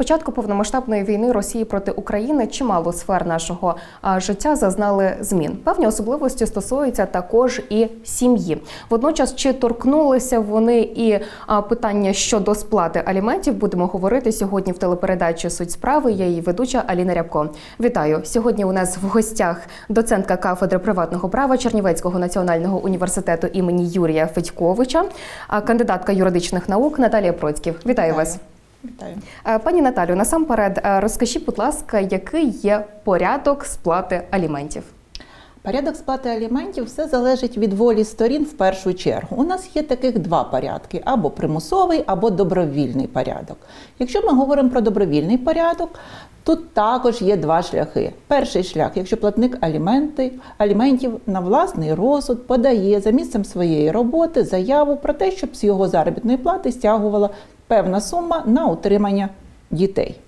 початку повномасштабної війни Росії проти України чимало сфер нашого життя зазнали змін. Певні особливості стосуються також і сім'ї. Водночас, чи торкнулися вони і питання щодо сплати аліментів, будемо говорити сьогодні в телепередачі Суть справи. Я її ведуча Аліна Рябко. Вітаю сьогодні. У нас в гостях доцентка кафедри приватного права Чернівецького національного університету імені Юрія Федьковича, кандидатка юридичних наук Наталія Процьків. Вітаю вас. Вітаю. Е, Пані Наталю, насамперед, е, розкажіть, будь ласка, який є порядок сплати аліментів? Порядок сплати аліментів все залежить від волі сторін в першу чергу. У нас є таких два порядки: або примусовий, або добровільний порядок. Якщо ми говоримо про добровільний порядок, тут також є два шляхи. Перший шлях, якщо платник аліменти, аліментів на власний розсуд подає за місцем своєї роботи заяву про те, щоб з його заробітної плати стягувала певна сума на утримання дітей.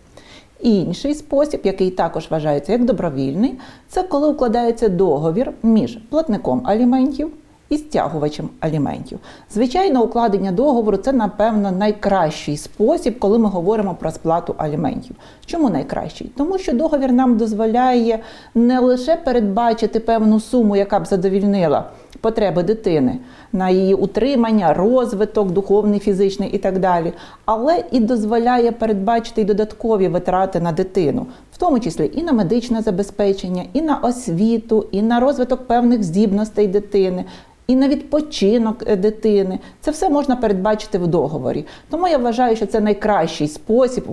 Інший спосіб, який також вважається як добровільний, це коли укладається договір між платником аліментів і стягувачем аліментів. Звичайно, укладення договору це, напевно, найкращий спосіб, коли ми говоримо про сплату аліментів. Чому найкращий? Тому що договір нам дозволяє не лише передбачити певну суму, яка б задовільнила потреби дитини на її утримання, розвиток, духовний, фізичний і так далі, але і дозволяє передбачити й додаткові витрати на дитину, тому числі і на медичне забезпечення, і на освіту, і на розвиток певних здібностей дитини. І на відпочинок е, дитини це все можна передбачити в договорі. Тому я вважаю, що це найкращий спосіб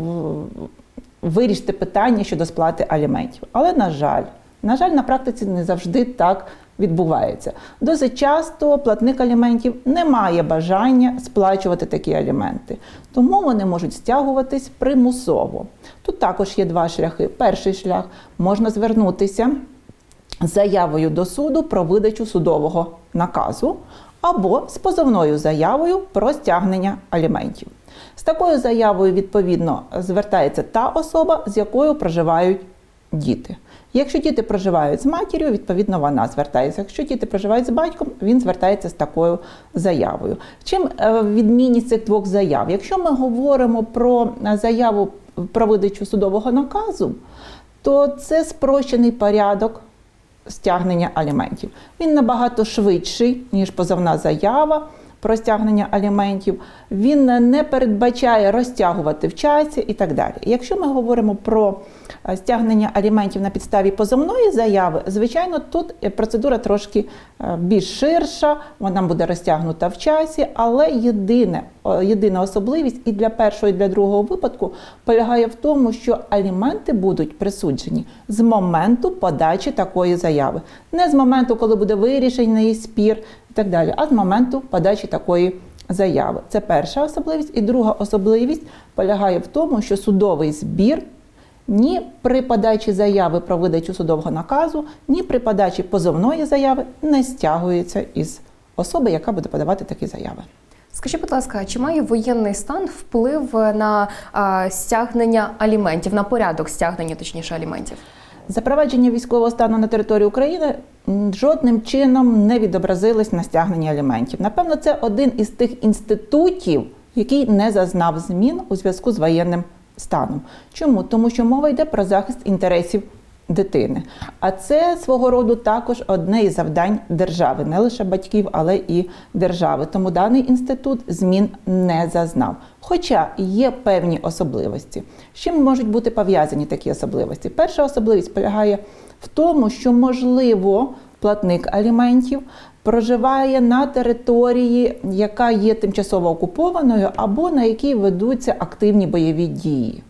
вирішити питання щодо сплати аліментів. Але на жаль, на жаль, на практиці не завжди так відбувається. Досить часто платник аліментів не має бажання сплачувати такі аліменти, тому вони можуть стягуватись примусово. Тут також є два шляхи. Перший шлях можна звернутися з заявою до суду про видачу судового наказу або з позовною заявою про стягнення аліментів. З такою заявою, відповідно, звертається та особа, з якою проживають діти. Якщо діти проживають з матір'ю, відповідно вона звертається. Якщо діти проживають з батьком, він звертається з такою заявою. Чим е, відмінність цих двох заяв? Якщо ми говоримо про е, заяву про видачу судового наказу, то це спрощений порядок стягнення аліментів. Він набагато швидший, ніж позовна заява про стягнення аліментів. Він не передбачає розтягувати в часі і так далі. Якщо ми говоримо про е, стягнення аліментів на підставі позовної заяви, звичайно, тут е, процедура трошки е, більш ширша, вона буде розтягнута в часі, але єдине, єдина особливість і для першого, і для другого випадку полягає в тому, що аліменти будуть присуджені з моменту подачі такої заяви, не з моменту, коли буде вирішений спір і так далі, а з моменту подачі такої заяви. Це перша особливість. І друга особливість полягає в тому, що судовий збір ні при подачі заяви про видачу судового наказу, ні при подачі позовної заяви не стягується із особи, яка буде подавати такі заяви. Скажіть, будь ласка, чи має воєнний стан вплив на а, стягнення аліментів, на порядок стягнення, точніше, аліментів? Запровадження військового стану на території України жодним чином не відобразилось на стягненні аліментів. Напевно, це один із тих інститутів, який не зазнав змін у зв'язку з воєнним станом. Чому? Тому що мова йде про захист інтересів дитини. А це свого роду також одне із завдань держави, не лише батьків, але і держави. Тому даний інститут змін не зазнав. Хоча є певні особливості. З чим можуть бути пов'язані такі особливості? Перша особливість полягає в тому, що можливо платник аліментів проживає на території, яка є тимчасово окупованою, або на якій ведуться активні бойові дії.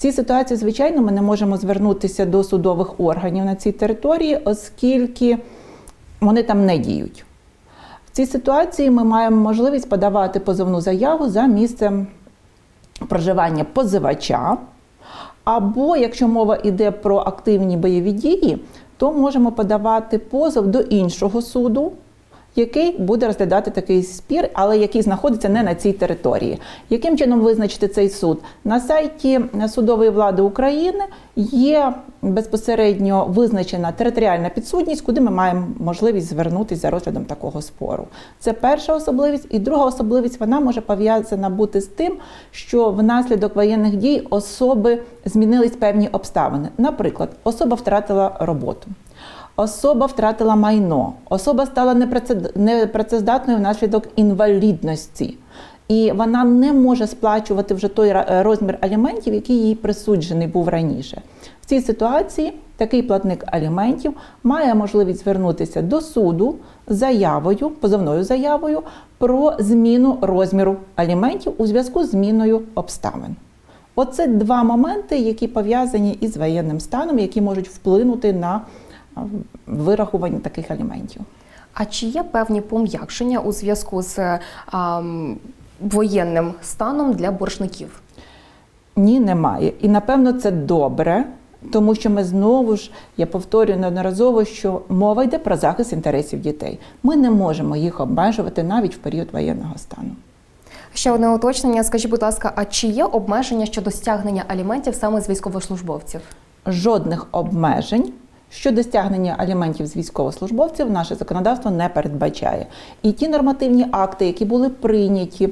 Цій ситуації, звичайно, ми не можемо звернутися до судових органів на цій території, оскільки вони там не діють. В цій ситуації ми маємо можливість подавати позовну заяву за місцем проживання позивача. Або якщо мова йде про активні бойові дії, то можемо подавати позов до іншого суду, який буде розглядати такий спір, але який знаходиться не на цій території. Яким чином визначити цей суд? На сайті судової влади України є безпосередньо визначена територіальна підсудність, куди ми маємо можливість звернутися за розглядом такого спору. Це перша особливість, і друга особливість вона може пов'язана бути з тим, що внаслідок воєнних дій особи змінились певні обставини. Наприклад, особа втратила роботу. Особа втратила майно, особа стала непрацездатною внаслідок інвалідності, і вона не може сплачувати вже той розмір аліментів, який їй присуджений був раніше. В цій ситуації такий платник аліментів має можливість звернутися до суду з заявою, позовною заявою про зміну розміру аліментів у зв'язку з зміною обставин. Оце два моменти, які пов'язані із воєнним станом, які можуть вплинути на а, вирахування таких аліментів. А чи є певні пом'якшення у зв'язку з ам, воєнним станом для боржників? Ні, немає. І напевно це добре, тому що ми знову ж, я повторюю неодноразово, що мова йде про захист інтересів дітей. Ми не можемо їх обмежувати навіть в період воєнного стану. Ще одне уточнення. Скажіть, будь ласка, а чи є обмеження щодо стягнення аліментів саме з військовослужбовців? Жодних обмежень щодо стягнення аліментів з військовослужбовців наше законодавство не передбачає. І ті нормативні акти, які були прийняті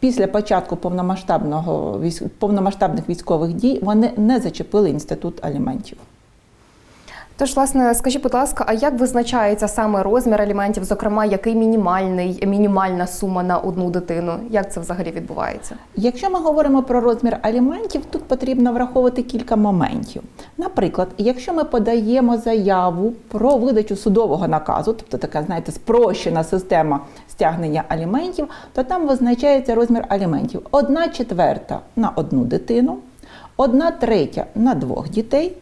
після початку повномасштабного повномасштабних військових дій, вони не зачепили інститут аліментів. Тож, власне, скажіть, будь ласка, а як визначається саме розмір аліментів, зокрема, який мінімальний мінімальна сума на одну дитину? Як це взагалі відбувається? Якщо ми говоримо про розмір аліментів, тут потрібно враховувати кілька моментів. Наприклад, якщо ми подаємо заяву про видачу судового наказу, тобто така, знаєте, спрощена система стягнення аліментів, то там визначається розмір аліментів: одна четверта на одну дитину, одна третя на двох дітей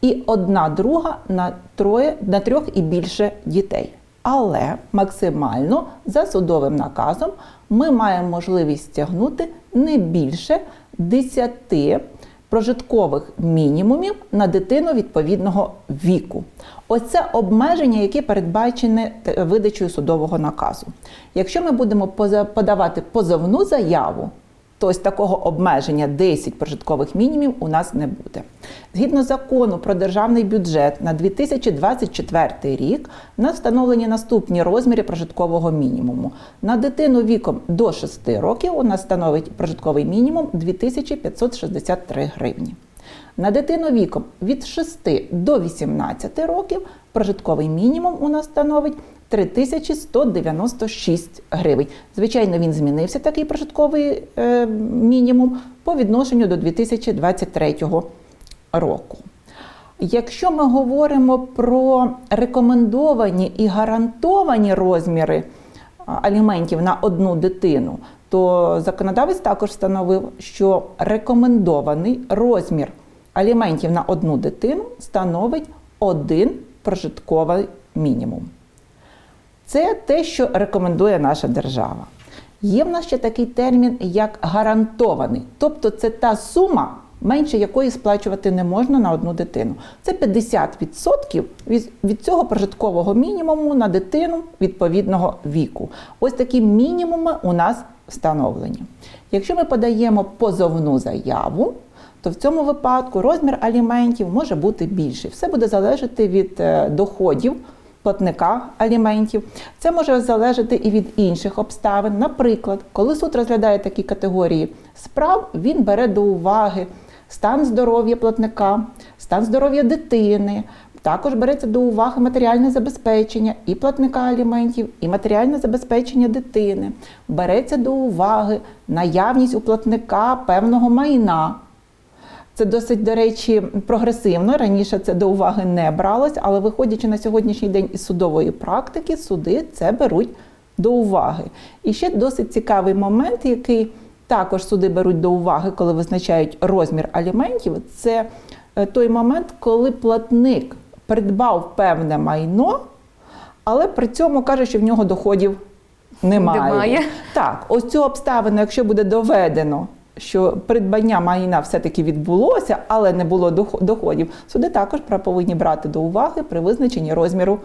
і одна друга на троє на трьох і більше дітей. Але максимально за судовим наказом ми маємо можливість стягнути не більше 10 прожиткових мінімумів на дитину відповідного віку. Оце обмеження, яке передбачене видачею судового наказу. Якщо ми будемо подавати позовну заяву, то ось такого обмеження 10 прожиткових мінімумів у нас не буде. Згідно закону про державний бюджет на 2024 рік у нас встановлені наступні розміри прожиткового мінімуму. На дитину віком до 6 років у нас становить прожитковий мінімум 2563 гривні. На дитину віком від 6 до 18 років прожитковий мінімум у нас становить 3196 гривень. Звичайно, він змінився такий прожитковий е, мінімум по відношенню до 2023 року. Якщо ми говоримо про рекомендовані і гарантовані розміри аліментів на одну дитину, то законодавець також встановив, що рекомендований розмір аліментів на одну дитину становить один прожитковий мінімум. Це те, що рекомендує наша держава. Є в нас ще такий термін, як гарантований. Тобто це та сума, менше якої сплачувати не можна на одну дитину. Це 50% від, цього прожиткового мінімуму на дитину відповідного віку. Ось такі мінімуми у нас встановлені. Якщо ми подаємо позовну заяву, то в цьому випадку розмір аліментів може бути більший. Все буде залежати від е, доходів платника аліментів. Це може залежати і від інших обставин. Наприклад, коли суд розглядає такі категорії справ, він бере до уваги стан здоров'я платника, стан здоров'я дитини. Також береться до уваги матеріальне забезпечення і платника аліментів, і матеріальне забезпечення дитини. Береться до уваги наявність у платника певного майна. Це досить, до речі, прогресивно. Раніше це до уваги не бралось, але виходячи на сьогоднішній день із судової практики, суди це беруть до уваги. І ще досить цікавий момент, який також суди беруть до уваги, коли визначають розмір аліментів. Це е, той момент, коли платник придбав певне майно, але при цьому каже, що в нього доходів немає. Немає. Так, ось цю обставину, якщо буде доведено, що придбання майна все-таки відбулося, але не було дохо- доходів, суди також повинні брати до уваги при визначенні розміру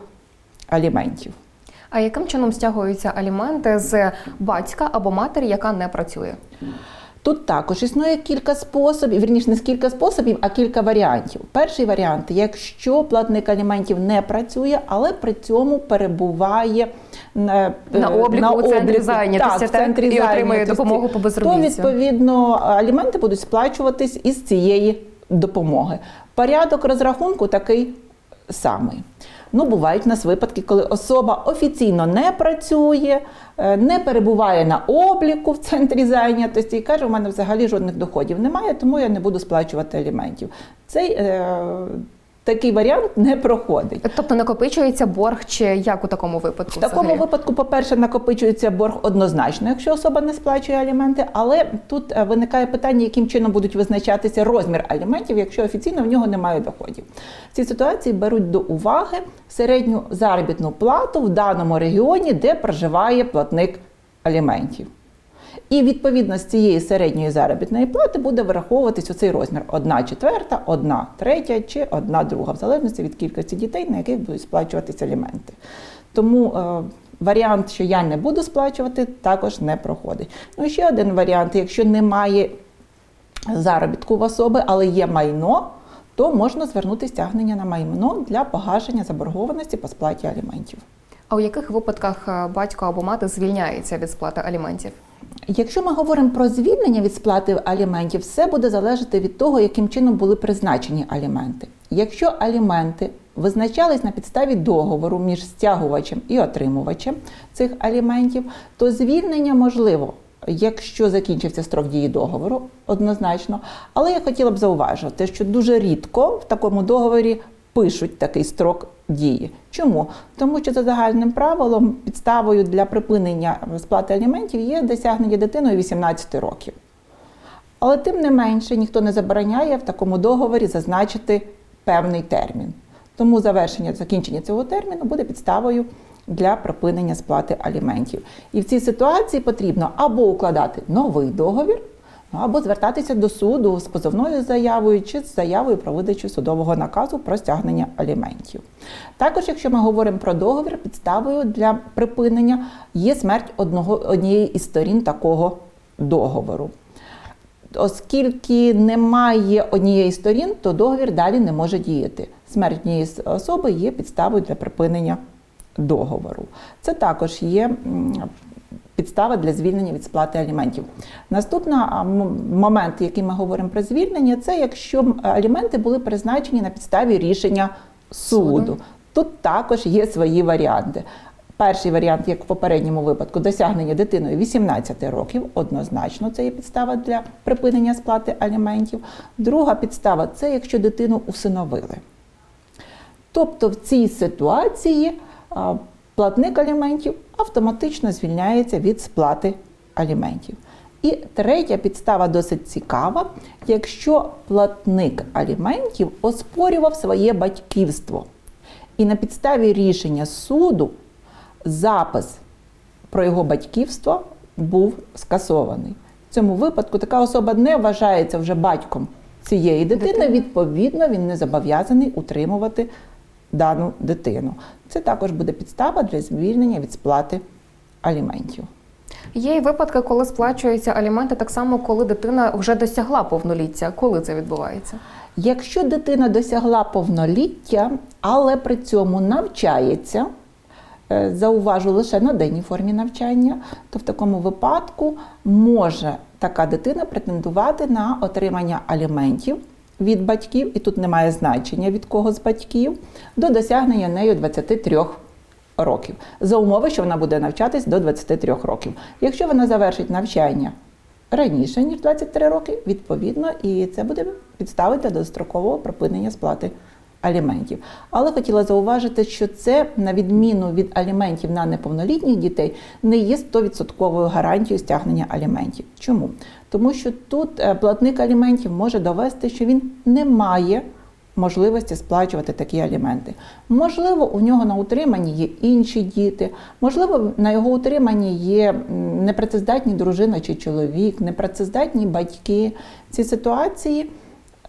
аліментів. А яким чином стягуються аліменти з батька або матері, яка не працює? Тут також існує кілька способів, вірніше не кілька способів, а кілька варіантів. Перший варіант, якщо платник аліментів не працює, але при цьому перебуває на, На е, обліку у центрі зайнятості, так, так? центрі І отримує допомогу по безробіттю. То відповідно аліменти будуть сплачуватись із цієї допомоги. Порядок розрахунку такий самий. Ну, бувають у нас випадки, коли особа офіційно не працює, е, не перебуває на обліку в центрі зайнятості і каже, у мене взагалі жодних доходів немає, тому я не буду сплачувати аліментів. Цей е, такий варіант не проходить. Тобто накопичується борг, чи як у такому випадку? В такому взагалі? випадку, по-перше, накопичується борг однозначно, якщо особа не сплачує аліменти, але тут е, виникає питання, яким чином будуть визначатися розмір аліментів, якщо офіційно в нього немає доходів. В цій ситуації беруть до уваги середню заробітну плату в даному регіоні, де проживає платник аліментів. І відповідно з цієї середньої заробітної плати буде вираховуватись оцей розмір: одна четверта, одна третя чи одна друга, в залежності від кількості дітей, на яких будуть сплачуватися аліменти. Тому е, варіант, що я не буду сплачувати, також не проходить. Ну ще один варіант: якщо немає заробітку в особи, але є майно, то можна звернути стягнення на майно для погашення заборгованості по сплаті аліментів. А у яких випадках е, батько або мати звільняється від сплати аліментів? Якщо ми говоримо про звільнення від сплати аліментів, все буде залежати від того, яким чином були призначені аліменти. Якщо аліменти визначались на підставі договору між стягувачем і отримувачем цих аліментів, то звільнення можливо. Якщо закінчився строк дії договору, однозначно. Але я хотіла б зауважити, що дуже рідко в такому договорі пишуть такий строк дії. Чому? Тому що за загальним правилом підставою для припинення сплати аліментів є досягнення дитиною 18 років. Але тим не менше ніхто не забороняє в такому договорі зазначити певний термін. Тому завершення закінчення цього терміну буде підставою для припинення сплати аліментів. І в цій ситуації потрібно або укладати новий договір, або звертатися до суду з позовною заявою чи з заявою про видачу судового наказу про стягнення аліментів. Також, якщо ми говоримо про договір, підставою для припинення є смерть одного, однієї із сторін такого договору. Оскільки немає однієї сторін, то договір далі не може діяти. Смерть однієї з особи є підставою для припинення договору. Це також є підстава для звільнення від сплати аліментів. Наступний момент, який ми говоримо про звільнення, це якщо аліменти були призначені на підставі рішення суду. Тут також є свої варіанти. Перший варіант, як в попередньому випадку, досягнення дитиною 18 років, однозначно це є підстава для припинення сплати аліментів. Друга підстава це якщо дитину усиновили. Тобто в цій ситуації платник аліментів автоматично звільняється від сплати аліментів. І третя підстава досить цікава, якщо платник аліментів оспорював своє батьківство. І на підставі рішення суду запис про його батьківство був скасований. В цьому випадку така особа не вважається вже батьком цієї дитини. Відповідно, він не зобов'язаний утримувати дану дитину. Це також буде підстава для звільнення від сплати аліментів. Є і випадки, коли сплачуються аліменти так само, коли дитина вже досягла повноліття. Коли це відбувається? Якщо дитина досягла повноліття, але при цьому навчається, е, зауважу лише на денній формі навчання, то в такому випадку може така дитина претендувати на отримання аліментів від батьків, і тут немає значення від кого з батьків, до досягнення нею 23 років, за умови, що вона буде навчатись до 23 років. Якщо вона завершить навчання раніше, ніж 23 роки, відповідно, і це буде підстави для дострокового припинення сплати аліментів. Але хотіла зауважити, що це, на відміну від аліментів на неповнолітніх дітей, не є 100% гарантією стягнення аліментів. Чому? Тому що тут е, платник аліментів може довести, що він не має можливості сплачувати такі аліменти. Можливо, у нього на утриманні є інші діти, можливо, на його утриманні є непрацездатні дружина чи чоловік, непрацездатні батьки. В цій ситуації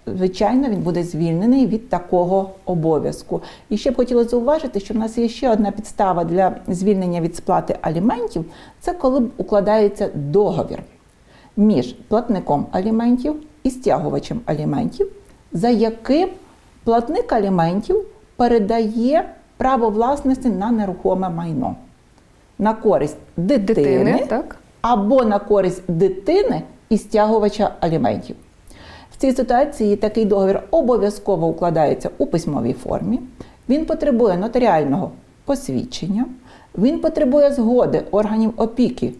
звичайно, він буде звільнений від такого обов'язку. І ще б хотіла зауважити, що в нас є ще одна підстава для звільнення від сплати аліментів це коли укладається договір між платником аліментів і стягувачем аліментів, за яким платник аліментів передає право власності на нерухоме майно на користь дитини, Дитини, так? або на користь дитини і стягувача аліментів. Цій ситуації такий договір обов'язково укладається у письмовій формі. Він потребує нотаріального посвідчення, він потребує згоди органів опіки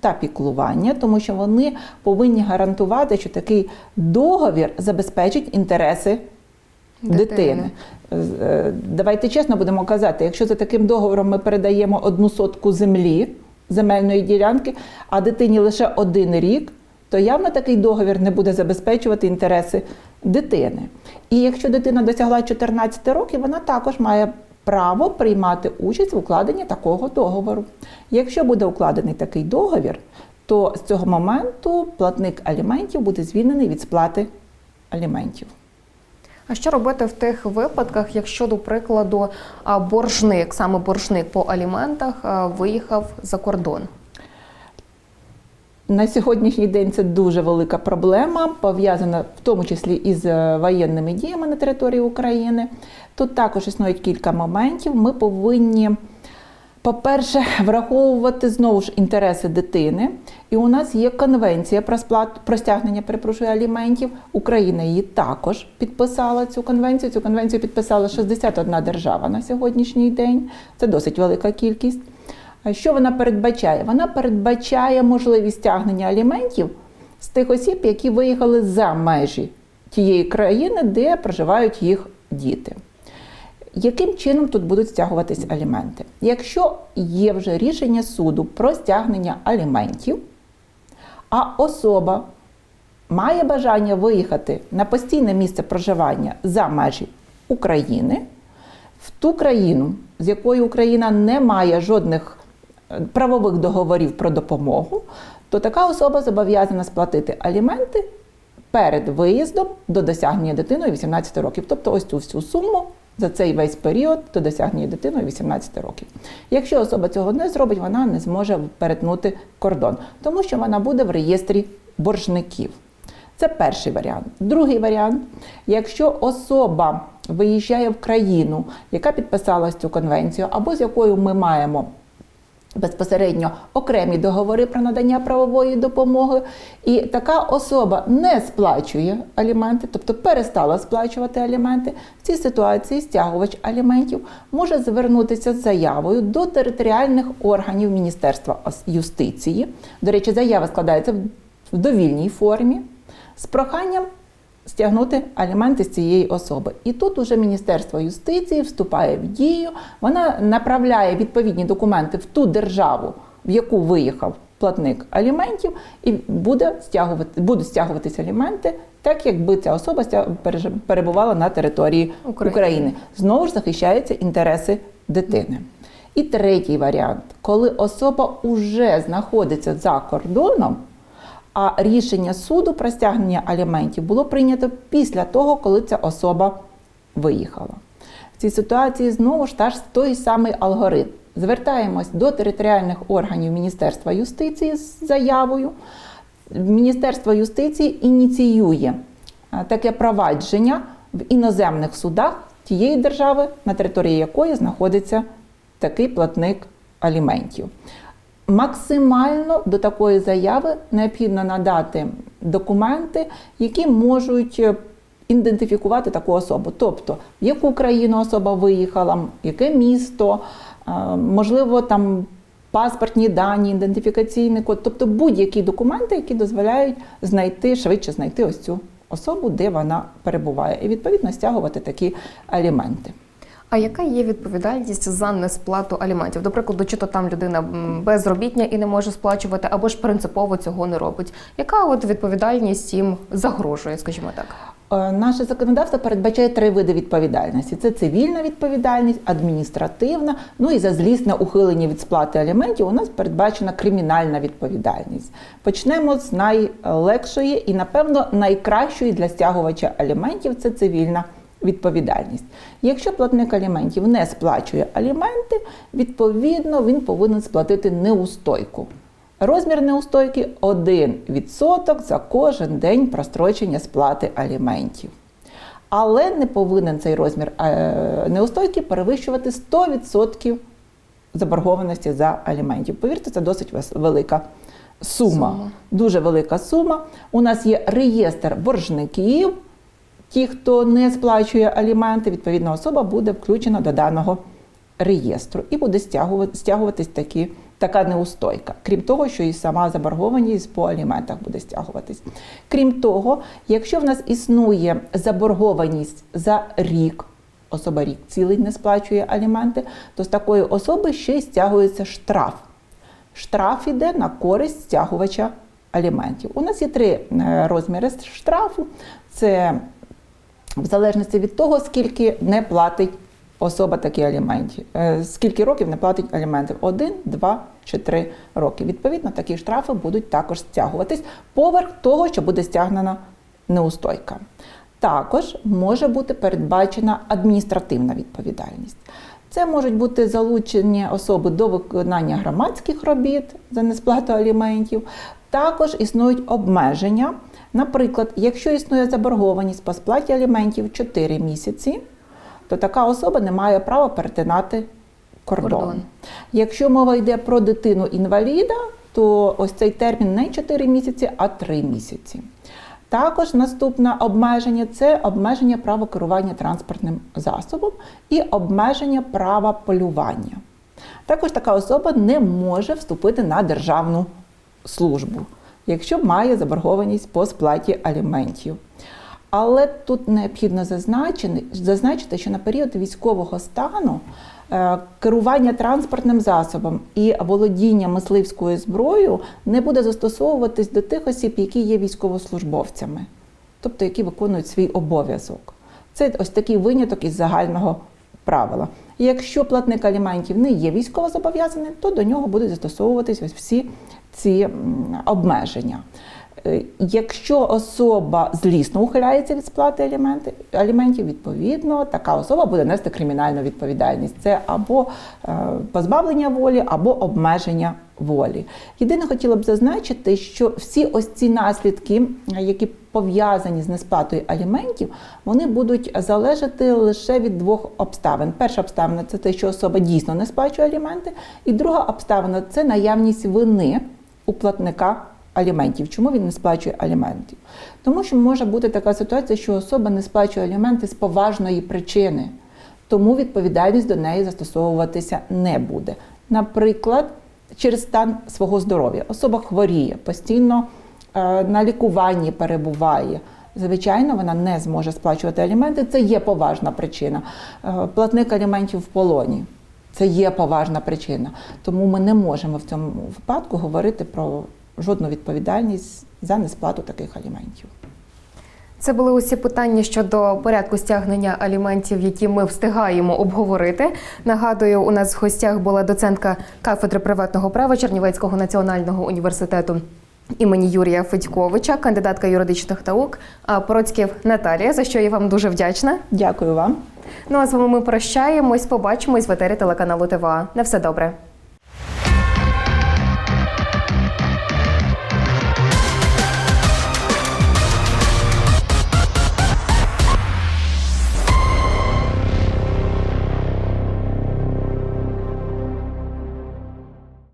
та піклування, тому що вони повинні гарантувати, що такий договір забезпечить інтереси Дитини. дитини. Е, Давайте чесно будемо казати, якщо за таким договором ми передаємо одну сотку землі, земельної ділянки, а дитині лише один рік, то явно такий договір не буде забезпечувати інтереси дитини. І якщо дитина досягла 14 років, вона також має право приймати участь в укладенні такого договору. Якщо буде укладений такий договір, то з цього моменту платник аліментів буде звільнений від сплати аліментів. А що робити в тих випадках, якщо, до прикладу, боржник, саме боржник по аліментах, виїхав за кордон? На сьогоднішній день це дуже велика проблема, пов'язана в тому числі із е, воєнними діями на території України. Тут також існують кілька моментів. Ми повинні, по-перше, враховувати знову ж інтереси дитини. І у нас є конвенція про сплату про стягнення перепрошую аліментів. Україна її також підписала цю конвенцію. Цю конвенцію підписала 61 держава на сьогоднішній день. Це досить велика кількість. Що вона передбачає? Вона передбачає можливість стягнення аліментів з тих осіб, які виїхали за межі тієї країни, де проживають їх діти. Яким чином тут будуть стягуватись аліменти? Якщо є вже рішення суду про стягнення аліментів, а особа має бажання виїхати на постійне місце проживання за межі України, в ту країну, з якою Україна не має жодних правових договорів про допомогу, то така особа зобов'язана сплатити аліменти перед виїздом до досягнення дитиною 18 років. Тобто ось цю всю суму за цей весь період до досягнення дитиною 18 років. Якщо особа цього не зробить, вона не зможе перетнути кордон, тому що вона буде в реєстрі боржників. Це перший варіант. Другий варіант, якщо особа виїжджає в країну, яка підписала цю конвенцію, або з якою ми маємо безпосередньо окремі договори про надання правової допомоги, і така особа не сплачує аліменти, тобто перестала сплачувати аліменти. В цій ситуації стягувач аліментів може звернутися з заявою до територіальних органів Міністерства юстиції. До речі, заява складається в- довільній формі з проханням стягнути аліменти з цієї особи. І тут уже Міністерство юстиції вступає в дію, вона направляє відповідні документи в ту державу, в яку виїхав платник аліментів, і буде стягувати, будуть стягуватися аліменти, так якби ця особа перебувала на території України. України. Знову ж захищаються інтереси дитини. І третій варіант, коли особа вже знаходиться за кордоном, а рішення суду про стягнення аліментів було прийнято після того, коли ця особа виїхала. В цій ситуації знову ж та ж той самий алгоритм. Звертаємось до територіальних органів Міністерства юстиції з заявою. Міністерство юстиції ініціює е, таке провадження в іноземних судах тієї держави, на території якої знаходиться такий платник аліментів. Максимально до такої заяви необхідно надати документи, які можуть е, ідентифікувати таку особу. Тобто, в яку країну особа виїхала, яке місто, е, можливо, там паспортні дані, ідентифікаційний код, тобто будь-які документи, які дозволяють знайти швидше знайти ось цю особу, де вона перебуває, і відповідно стягувати такі аліменти. А яка є відповідальність за несплату аліментів? До прикладу, чи то там людина безробітня і не може сплачувати, або ж принципово цього не робить? Яка от відповідальність їм загрожує, скажімо так? Е, Наше законодавство передбачає три види відповідальності: це цивільна відповідальність, адміністративна, ну і за злісне ухилення від сплати аліментів у нас передбачена кримінальна відповідальність. Почнемо з найлегшої і, напевно, найкращої для стягувача аліментів це цивільна відповідальність. Якщо платник аліментів не сплачує аліменти, відповідно він повинен сплатити неустойку. Розмір неустойки 1% за кожен день прострочення сплати аліментів. Але не повинен цей розмір е, неустойки перевищувати 100% заборгованості за аліментів. Повірте, це досить велика сума. Сума. Дуже велика сума. У нас є реєстр боржників. Ті, хто не сплачує аліменти, відповідна особа буде включена до даного реєстру і буде стягувати, стягуватись такі, така неустойка. Крім того, що і сама заборгованість по аліментах буде стягуватись. Крім того, якщо в нас існує заборгованість за рік, особа рік цілий не сплачує аліменти, то з такої особи ще й стягується штраф. Штраф іде на користь стягувача аліментів. У нас є три е, розміри штрафу. Це в залежності від того, скільки не платить особа такі аліменти. Е, Скільки років не платить аліментів? Один, два чи три роки. Відповідно, такі штрафи будуть також стягуватись поверх того, що буде стягнена неустойка. Також може бути передбачена адміністративна відповідальність. Це можуть бути залучені особи до виконання громадських робіт за несплату аліментів. Також існують обмеження. Наприклад, якщо існує заборгованість по сплаті аліментів 4 місяці, то така особа не має права перетинати кордон. Кордон. Якщо мова йде про дитину інваліда, то ось цей термін не 4 місяці, а 3 місяці. Також наступне обмеження це обмеження права керування транспортним засобом і обмеження права полювання. Також така особа не може вступити на державну службу, якщо має заборгованість по сплаті аліментів. Але тут необхідно зазначити, що на період військового стану е, керування транспортним засобом і володіння мисливською зброєю не буде застосовуватись до тих осіб, які є військовослужбовцями, тобто які виконують свій обов'язок. Це ось такий виняток із загального правила. Якщо платник аліментів не є військовозобов'язаним, то до нього будуть застосовуватись ось всі ці обмеження. Е, Якщо особа злісно ухиляється від сплати аліментів, відповідно, така особа буде нести кримінальну відповідальність. Це або е, позбавлення волі, або обмеження волі. Єдине хотіла б зазначити, що всі ось ці наслідки, які пов'язані з несплатою аліментів, вони будуть залежати лише від двох обставин. Перша обставина це те, що особа дійсно не сплачує аліменти, і друга обставина це наявність вини у платника аліментів. Чому він не сплачує аліментів? Тому що може бути така ситуація, що особа не сплачує аліменти з поважної причини, тому відповідальність до неї застосовуватися не буде. Наприклад, через стан свого здоров'я. Особа хворіє, постійно е, на лікуванні перебуває. Звичайно, вона не зможе сплачувати аліменти. Це є поважна причина. Е, Платник аліментів в полоні. Це є поважна причина. Тому ми не можемо в цьому випадку говорити про жодну відповідальність за несплату таких аліментів. Це були усі питання щодо порядку стягнення аліментів, які ми встигаємо обговорити. Нагадую, у нас в гостях була доцентка кафедри приватного права Чернівецького національного університету імені Юрія Федьковича, кандидатка юридичних наук Процьків Наталія, за що я вам дуже вдячна. Дякую вам. Ну а з вами ми прощаємось. Побачимось в етері телеканалу ТВА. На все добре.